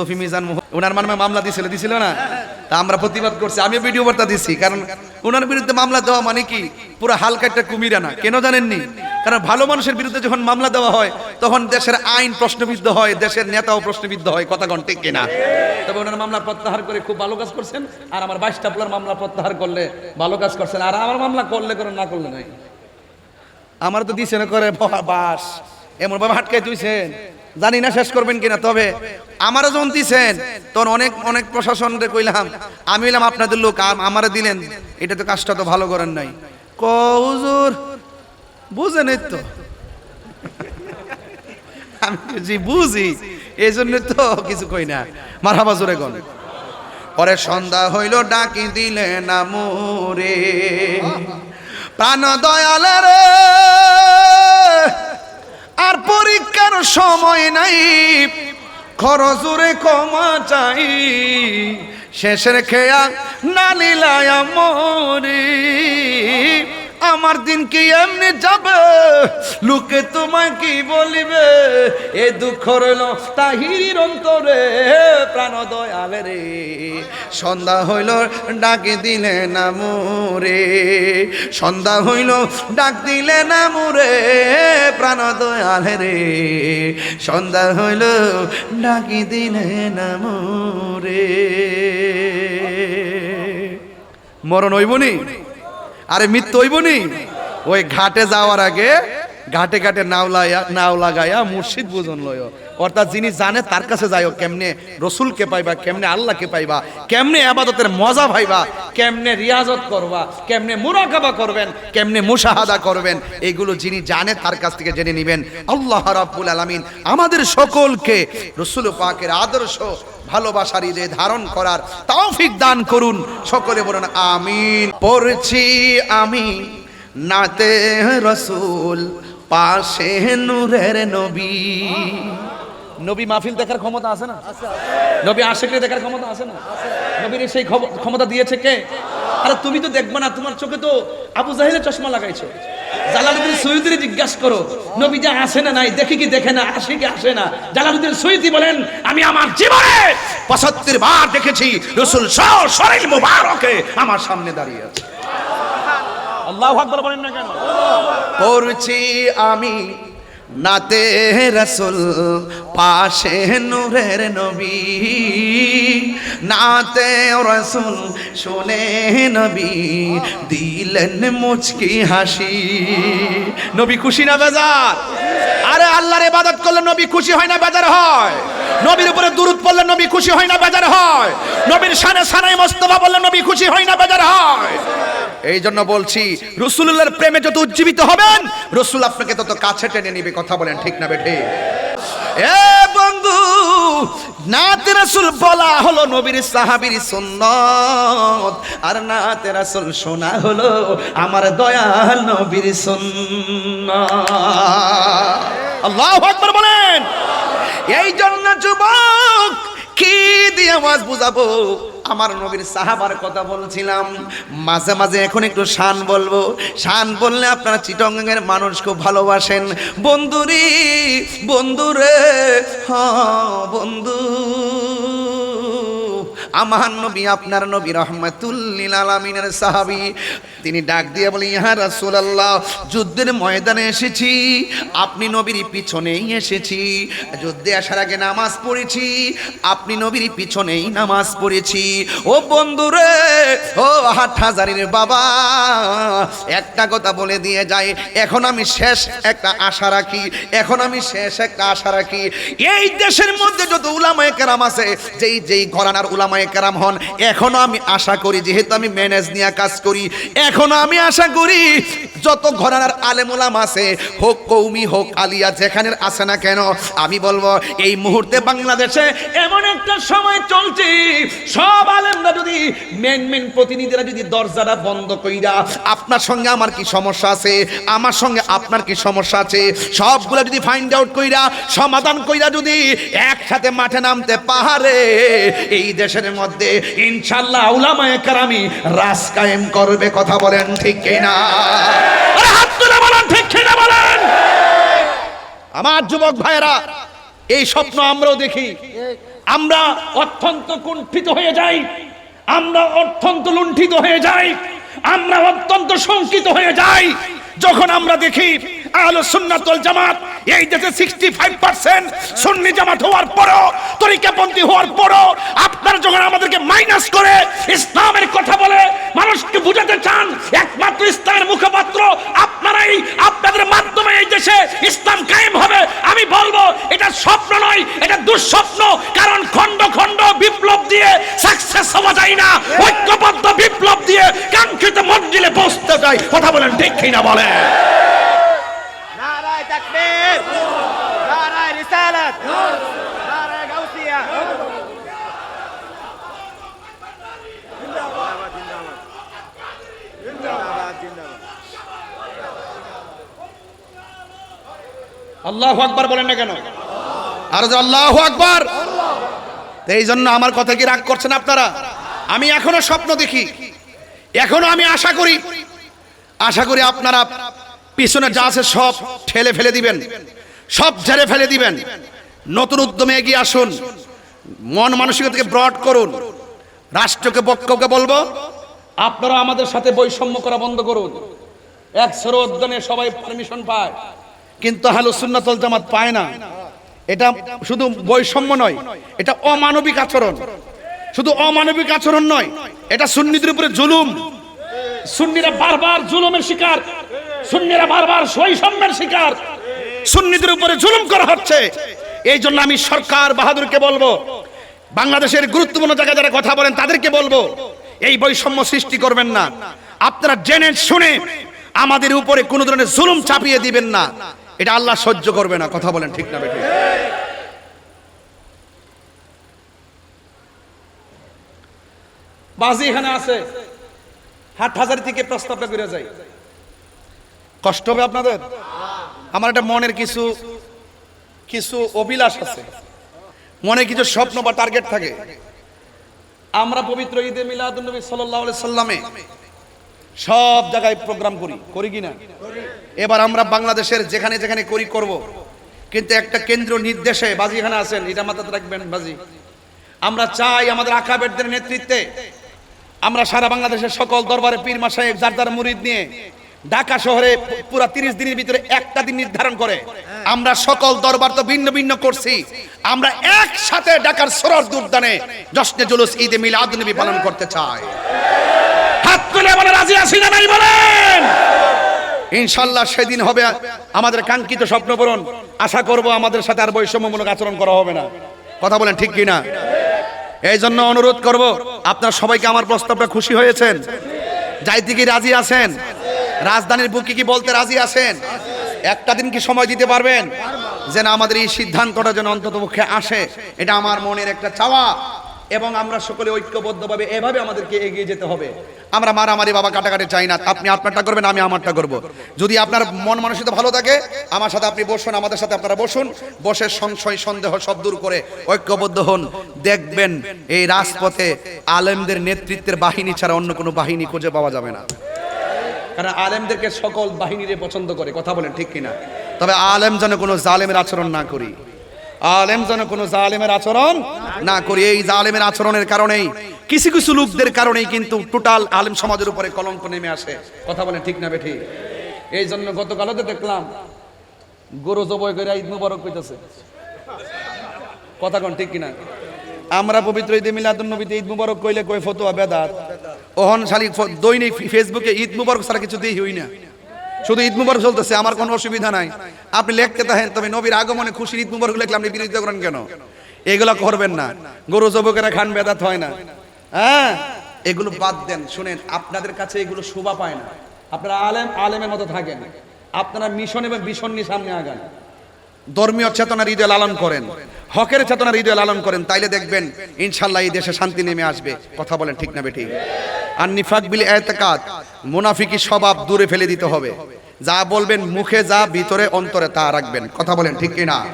সফি মিজান ওনার মানে মামলা দিছিল দিছিল না? তা আমরা প্রতিবাদ করছি, আমিও ভিডিও বার্তা দিচ্ছি, কারণ ওনার বিরুদ্ধে মামলা দেওয়া মানে কি? পুরো হালকা একটা কুমিরা না, কেন জানেননি? কারণ ভালো মানুষের বিরুদ্ধে যখন মামলা দেওয়া হয়, তখন দেশের আইন প্রশ্নবিদ্ধ হয়, দেশের নেতাও প্রশ্নবিদ্ধ হয়, কথা কন ঠিক কিনা? তবে ওনার মামলা প্রত্যাহার করে খুব ভালো কাজ করছেন, আর আমার বাইশটা প্লার মামলা প্রত্যাহার করলে ভালো কাজ করছেন, আর আমার মামলা করলে করে না করলে নাই। আমার তো দিছে না করে বাস এমন ভাবে হাটকাই তুইছেন। জানি না শেষ করবেন কিনা, তবে আমারও যখন দিছেন, তখন অনেক অনেক প্রশাসনরে কইলাম, আমি হইলাম আপনাদের লোক আমারে দিলেন, এটা তো কাজটা তো ভালো করেন নাই। কৌজুর বুঝেন তো। আমি জি বুঝি এই জন্য তো কিছু কই না। মারহাবা জোরে গন পরে সন্ধ্যা হইল, ডাকি দিলে না মোরে। প্রাণ দয়াল রে আর পরীক্ষার সময় নাই। খরচুরে ক্ষমা চাই। শেষের খেয়া না নিলায় মরি আমার দিন কি এমনি যাবে? লোকে তোমায় কি বলিবে? এ দুঃখ রইল তাহির অন্তরে, প্রাণ দয়ালে রে। সন্ধ্যা হইল ডাকে দিলে না মোরে। সন্ধ্যা হইল ডাক দিলে না মোরে, প্রাণ দয়ালে রে। সন্ধ্যা হইল ডাকি দিলে না মোরে। মরণ হইবনি? আরে মৃত্যু হইবনি ওই ঘাটে যাওয়ার আগে ঘাটে ঘাটে নাও লাইয়া নাও লাগাইয়া মুর্শিদ বুঝন লয় অর্থাৎ যিনি জানে তার কাছে যাইও কেমনে রসুলকে পাইবা, কেমনে আল্লাহকে পাইবা, কেমনে আবাদতের মজা পাইবা কেমনে রিয়াজত করবা, কেমনে মুরাকাবা করবেন, কেমনে মুশাহাদা করবেন, এগুলো যিনি জানে তার কাছ থেকে জেনে নেবেন। আল্লাহ রাব্বুল আলামিন আমাদের সকলকে রসুল পাকের আদর্শ, ভালোবাসার ঈদে ধারণ করার তৌফিক দান করুন। সকলে বলুন, আমিন। পড়ছি আমি নাতে রসুল পাশে নূরের নবী। নবী মাহফিল দেখার ক্ষমতা আছে না? নবী আশেখরে দেখার ক্ষমতা আছে না? নবীর সেই ক্ষমতা দিয়েছে কে? আরে তুমি তো দেখবে না তোমার চোখে তো আবু জাহিলের চশমা লাগাইছো। জালালুদ্দিন সৈয়দের জিজ্ঞাসা করো নবী যা আসে না নাই দেখে কি দেখে না আসে কি আসে না? জালালুদ্দিন সৈয়দি বলেন আমি আমার জীবনে পঁচাত্তর বার দেখেছি রসুল সহ শরীর মুবারকে আমার সামনে দাঁড়িয়ে আছে। আল্লাহ আকবার বলেন না কেন? পড়ছি আমি নাতে রসুল, পাশে নূরের নবী। নাতে রসুল, শুনে নবী দিলেন মুচকি হাসি। নবী খুশি না বেজার? আরে আল্লাহর ইবাদত করলে নবী খুশি হয় না, বেজার হয়। নবীর উপরে দুরুদ পড়লে নবী খুশি হয় না, বেজার হয়। নবীর সানে সানাই মোস্তফা বললে নবী খুশি হয় না বেজার হয়। এই জন্য বলছি রসুল্লাহর প্রেমে যত উজ্জীবিত হবেন রসুল আপনাকে তত কাছে টেনে নিবে কথা বলেন ঠিক না বেঠে? এ বন্ধু নাতে রাসুল বলা হলো নবীর সাহাবীর সুন্নত আর নাতে রাসুল শোনা হলো আমার দয়াল নবীর সুন্নত। আল্লাহু আকবার বলেন। এই জন্য যুবক কি দিয়ে আওয়াজ বুঝাবো? আমার নবীর সাহাবার কথা বলছিলাম। মাঝে মাঝে এখন একটু শান বলব। শান বললে আপনারা চিটঙ্গের মানুষ খুব ভালোবাসেন। বন্ধুরি, বন্ধুরে হ বন্ধু। আমার নবী, আপনার নবী রহমাতুল্লিল আলামিনের সাহাবী। তিনি ডাক দিয়ে বলি ইহা রাসূলুল্লাহ, যুদ্ধের ময়দানে এসেছি। আপনি নবীর পিছনেই এসেছি। যুদ্ধে আসার আগে নামাজ পড়েছি। আপনি নবীর পিছনেই নামাজ পড়েছি। ও বন্ধুরে, ও হাট হাজারির বাবা, একটা কথা বলে দিয়ে যায় এখন আমি শেষ একটা আশা রাখি। এখন আমি শেষ একটা আশা রাখি। এই দেশের মধ্যে যত উলামায়ে কেরাম আছে, যেই যেই ঘরানার উলামায়ে কেরাম হন। এখনও আমি আশা করি, যেহেতু আমি ম্যানেজ নিয়ে কাজ করি, এখনও আমি আশা করি যত ঘরানার আলেম উলাম আছে, হোক কৌমি, হোক আলিয়া যেখানে আছে না কেন, আমি বলব, এই মুহূর্তে বাংলাদেশে এমন একটা সময় চলছে, সব আলেমরা যদি মেন মেন প্রতিনিধিরা যদি দরজাটা বন্ধ কইরা, আপনার সঙ্গে আমার কি সমস্যা আছে, আমার সঙ্গে আপনার কি সমস্যা আছে, সবগুলো যদি ফাইন্ড আউট কইরা, সমাধান কইরা যদি একসাথে মাঠে নামতে পাহাড়ে, এই দেশের মধ্যে ইনশাল্লাহ উলামায়ে কারামি রাস কায়েম করবে, কথা বলেন ঠিক কিনা? হাত তুলে বলেন, ঠিক কিনা বলেন? আমার যুবক ভাইয়েরা, এই স্বপ্ন আমরাও দেখি। আমরা অত্যন্ত কুণ্ঠিত হয়ে যাই। আমরা অত্যন্ত লুণ্ঠিত হয়ে যাই। আমরা অত্যন্ত শঙ্কিত হয়ে যাই। যখন আমরা দেখি আহলে সুন্নাতুল জামাত এই দেশে সিক্সটি ফাইভ পার্সেন্ট সুন্নি জামাত হওয়ার পরও তরিকাপন্থী হওয়ার পরও আপনারা যখন আমাদেরকে মাইনাস করে, ইসলামের কথা বলে, মানুষকে বুঝাতে চান, একমাত্র ইসলামের মুখপাত্র আপনারাই, আপনাদের মাধ্যমে এই দেশে ইসলাম কায়েম হবে। আমি বলব, এটা স্বপ্ন নয়, এটা দুঃস্বপ্ন, কারণ খণ্ড খণ্ড বিপ্লব দিয়ে সাকসেস হওয়া যায় না। ঐক্যবদ্ধ বিপ্লব দিয়ে কাঙ্ক্ষিত মঞ্জিলে পৌঁছতে যায় কথা বলেন ঠিক কিনা বলেন? আল্লাহ আকবার বলেন না কেন? আর আল্লাহ আকবার। এই জন্য আমার কথা কি রাগ করছেন আপনারা? আমি এখনও স্বপ্ন দেখি। এখনও আমি আশা করি। আশা করি আপনারা পিছনে যা আছে সব ঠেলে ফেলে দিবেন। সব ঝেড়ে ফেলে দিবেন। নতুন উদ্যমে এগিয়ে আসুন। মন মানসিকতাকে ব্রড করুন। রাষ্ট্রকে, পক্ষকে বলব, আপনারা আমাদের সাথে বৈষম্য করা বন্ধ করুন। এক উদ্যানে সবাই পারমিশন পায়। কিন্তু সুন্নাতল জামাত পায় না। এটা শুধু বৈষম্য নয়, এটা অমানবিক আচরণ। শুধু অমানবিক আচরণ নয়, এটা সুন্নিদের উপরে জুলুম। সুন্নিরা বারবার জুলুমের শিকার, সুন্নিরা বারবার বৈষম্যের শিকার। সুন্নিদের উপরে জুলুম করা হচ্ছে। এই জন্য আমি সরকার বাহাদুরকে বলব, বাংলাদেশের গুরুত্বপূর্ণ জায়গায় যারা কথা বলেন তাদেরকে বলব, এই বৈষম্য সৃষ্টি করবেন না। আপনারা জেনে শুনে আমাদের উপরে কোনো ধরনের জুলুম চাপিয়ে দিবেন না। এটা আল্লাহ সহ্য করবে না কথা বলেন ঠিক না বেঠিক বাজি এখানে আছে। হাট হাজার থেকে প্রস্তাবটা করে যায়। কষ্ট হবে আপনাদের? আমার একটা মনের কিছু কিছু অভিলাষ আছে। মনে কিছু স্বপ্ন বা টার্গেট থাকে। আমরা পবিত্র ঈদে মিলাদুল নবী সাল্লাল্লাহু আলাইহি সাল্লামে সব জায়গায় প্রোগ্রাম করি। করি কিনা এবার আমরা বাংলাদেশের যেখানে যেখানে করি করব। কিন্তু একটা কেন্দ্র নির্দেশে বাজি এখানে আছেন, এটা মাথাতে রাখবেন বাজি। আমরা চাই আমাদের আকাবেরদের নেতৃত্বে আমরা সারা বাংলাদেশের সকল দরবারে পীর মাসায়েক যার যার মুরিদ নিয়ে ঢাকা শহরে পুরো তিরিশ দিনের ভিতরে একটা দিন নির্ধারণ করে। আমরা সকল দরবার তো ভিন্ন ভিন্ন করছি। আমরা একসাথে ঢাকার সরর উদ্যানে জশ্নে জুলুস ঈদে মিলাদ নবী পালন করতে চাই। ইনশাল্লাহ সেদিন হবে আমাদের কাঙ্ক্ষিত স্বপ্ন পূরণ। আশা করব আমাদের সাথে আর বৈষম্যমূলক আচরণ করা হবে না। কথা বলেন ঠিক কিনা? এই জন্য অনুরোধ করব, আপনার সবাইকে আমার প্রস্তাবটা খুশি হয়েছেন? যাইতে কি রাজি আছেন? রাজধানীর বুকে কি বলতে রাজি আছেন? একটা দিন কি সময় দিতে পারবেন? যেন আমাদের এই সিদ্ধান্তটা যেন অন্তত পক্ষে আসে। এটা আমার মনের একটা চাওয়া। এবং আমরা সকলে ঐক্যবদ্ধভাবে এভাবে আমাদেরকে এগিয়ে যেতে হবে। আমরা মারামারি বাবা কাটাকাটি চাই না। আপনি আপনারটা করবেন, আমি আমারটা করব। যদি আপনার মন মানসিকতা ভালো থাকে, আমার সাথে আপনি বসুন, আমাদের সাথে আপনারা বসুন। বসে সংশয়, সন্দেহ সব দূর করে ঐক্যবদ্ধ হন। দেখবেন এই রাজপথে আলেমদের নেতৃত্বের বাহিনী ছাড়া অন্য কোনো বাহিনী খুঁজে পাওয়া যাবে না। কারণ আলেমদেরকে সকল বাহিনীরে পছন্দ করে, কথা বলেন ঠিক কিনা? তবে আলেম যেন কোনো জালেমের আচরণ না করি। আলেম যেন কোনো জালেমের আচরণ না করি এই জালেমের আচরণের কারণেই। কিছু কিছু লোকদের কারণেই কিন্তু টোটাল আলেম সমাজের উপরে কলঙ্ক নেমে আসে। কথা বলেন ঠিক না বেঠি? এই জন্য গতকালও তো দেখলাম, গরু জবই করে ঈদ মুবারক কইতেছে। কথা কোন ঠিক কিনা? আমরা পবিত্র ঈদে মিলাদুন নবীতে ঈদ মুবারক কইলে কই ফতোয়া, বেদাত? ওহন শালি দৈনিক ফেসবুকে ঈদ মুবারক ছাড়া কিছু দেই হই না। শুধু ঈদ মুবারক চলতেছে, আমার কোনো অসুবিধা নাই। আপনি লিখতে থাকেন, তবে নবীর আগমনে খুশি ঈদ মুবারক লিখলে আপনি বিরোধিতা করেন কেন? এগুলো করবেন না। গরু জবকেরা খান, বেদাত হয় না। হ্যাঁ? এগুলো বাদ দেন। শুনেন, আপনাদের কাছে এগুলো শোভা পায় না। আপনারা আলেম, আলেমের মতো থাকেন। আপনারা মিশন এবং ভীষণ নিয়ে সামনে আগান। ধর্মীয় চেতনার হৃদয় লালন করেন। হকের চেতনার হৃদয় লালন করেন। তাইলে দেখবেন, ইনশাল্লাহ এই দেশে শান্তি নেমে আসবে। কথা বলেন ঠিক না বেঠিক? আর নিফাক বিল এতেকাত, মুনাফিকি স্বভাব দূরে ফেলে দিতে হবে। যা বলবেন মুখে, যা ভিতরে, অন্তরে তা রাখবেন। কথা বলেন ঠিক কিনা?